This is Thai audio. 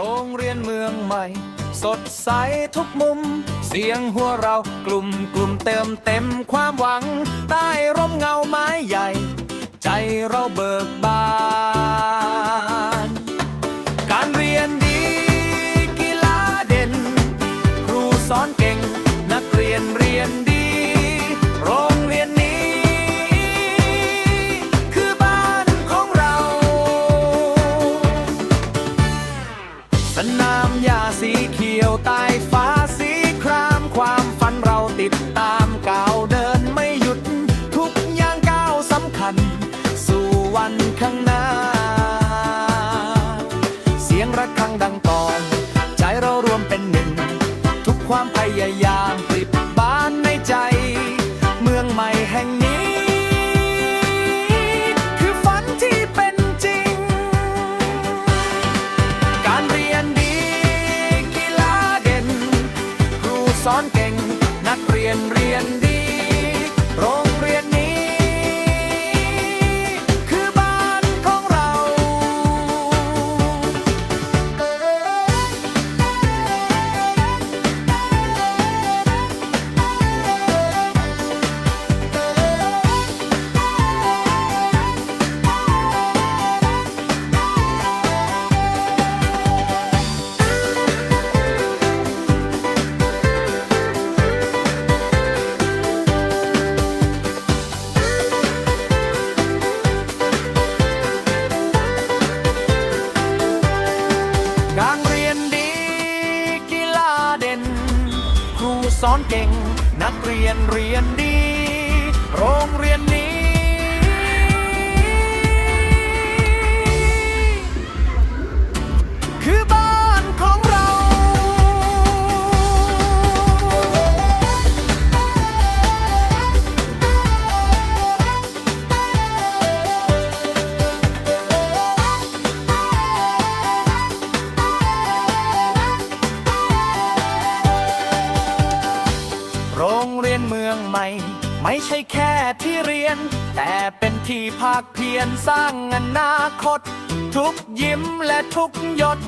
รงเรียนเมืองใหม่ สดใสทุกมุม เสียงหัวเรากลุ่มกลุ่มเติมเต็มความหวัง ใต้ร่มเงาไม้ใหญ่ ใจเราเบิกบาน การเรียนดีกีฬาเด่น ครูสอนเก่ง สีเขียวใต้ฟ้าสีครามความฝันเราติดตามก้าวเดินไม่หยุด ทุกย่างก้าวสำคัญ สู่วันข้างหน้า เสียงระฆังดังก่อน ใจเรารวมเป็นหนึ่ง ทุกความพยายามปลิบบ้านในใจ เมืองใหม่แห่งนี้ อนเก่ง นักเรียนเรียนดี สอนเก่ง นักเรียนเรียนดี ไม่ใช่แค่ที่เรียน แต่เป็นที่ภาคเพียรสร้างอนาคต ทุกยิ้มและทุกหยด